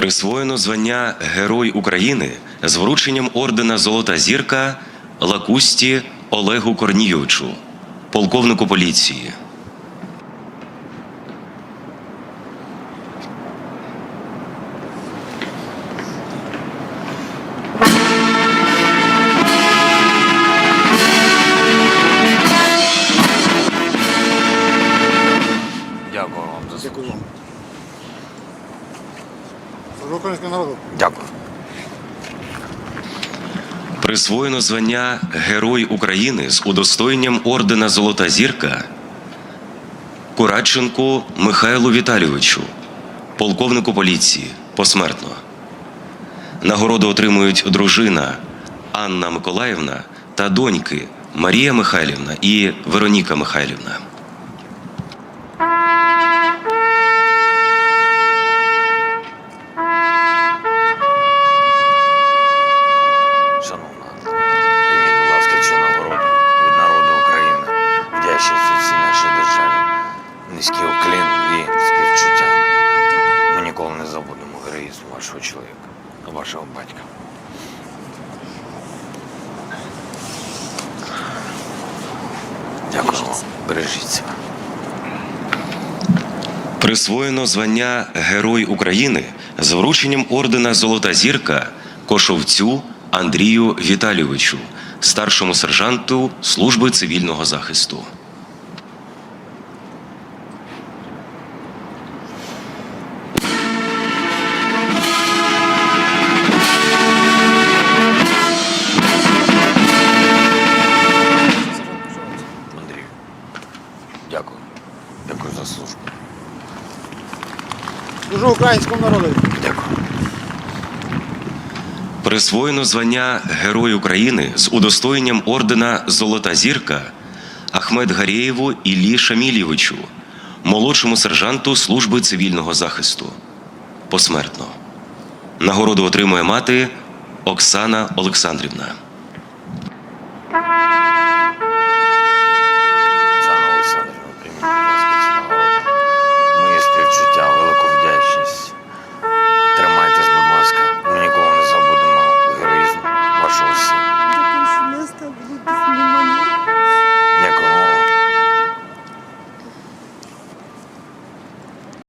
Присвоєно звання Герой України з врученням ордена Золота зірка Лакусті Олегу Корнійовичу, полковнику поліції. Дякую вам за українського народу. Дякую. Присвоєно звання Герой України з удостоєнням ордена Золота зірка Курадченку Михайлу Віталійовичу, полковнику поліції, посмертно. Нагороду отримують дружина Анна Миколаївна та доньки Марія Михайлівна і Вероніка Михайлівна. Вашого чоловіка, вашого батька. Дякую вам. Бережіть. Присвоєно звання Герой України з врученням ордена Золота зірка Кошовцю Андрію Віталійовичу, старшому сержанту служби цивільного захисту. Дякую. Дякую за службу. Служу українському народу. Дякую. Присвоєно звання Герой України з удостоєнням ордена Золота зірка Ахмед Гарєєву Іллі Шамілєвичу, молодшому сержанту служби цивільного захисту. Посмертно. Нагороду отримує мати Оксана Олександрівна.